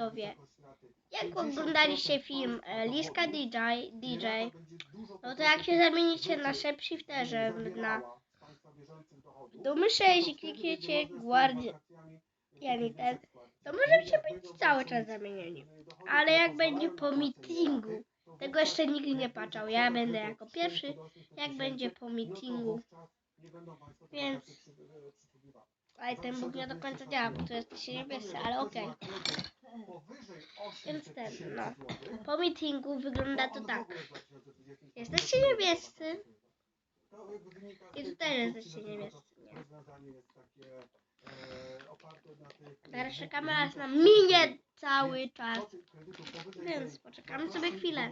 widzowie, jak oglądaliście film Liska DJ, DJ, no to jak się zamienicie na Shapeshifterze na Dumy 6 i klikniecie Guardian ten, to możecie być cały czas zamienieni. Ale jak będzie po meetingu, tego jeszcze nikt nie patrzał, ja będę jako pierwszy, jak będzie po meetingu. Więc ale ten Bóg nie do końca działa, bo to jesteście niebiescy, ale okej. Więc ten, no. Po meetingu wygląda to tak. Jesteście niebiescy i tutaj jesteście niebiescy. Nie. Teraz czekamy aż nam minie cały czas. Więc poczekamy sobie chwilę.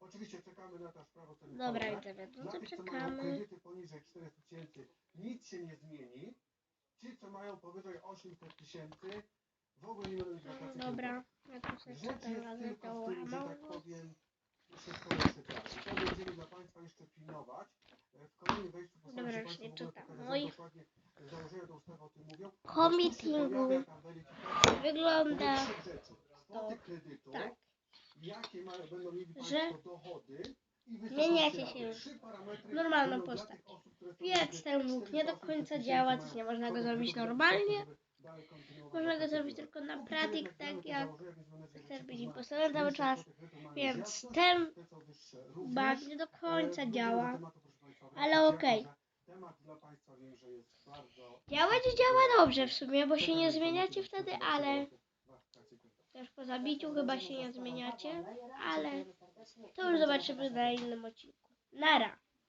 Oczywiście czekamy na to. Dobra, widzowie, no Dla to tych, co mają czekamy. kredyty poniżej 400 tysięcy, nic się nie zmieni. Ci, co mają powyżej 800 tysięcy, w ogóle nie będą mieć No, wakacji. dobra, ja tu sobie Rzecz czekam jest razem tylko to w tym, że tak powiem. To będziemy dla Państwa jeszcze pilnować. E, W kolejnym wejściu postaram Dobra, się już Państwu nie w ogóle czytam. pokazać, No jak i- dokładnie założenia o tym mówią. Pojawia weryfikacja wygląda rzeczy. Kwoty kredytu, tak, jakie mają, będą mieli że Państwo dochody i zmieniacie się raty. już Trzy parametry normalną będą dla postać. tych osób, które są Więc ten Bóg nie do 400 końca działa, też nie można go zrobić normalnie. Można go zrobić tylko na pratik, tak jak chcesz być impostorem cały czas. Więc ten bug nie do końca E, działa. proszę Państwa, ale okej. Działać działa dobrze w sumie, bo się nie zmieniacie wtedy, ale też po zabiciu chyba się nie zmieniacie, ale to już zobaczymy na innym odcinku. Nara!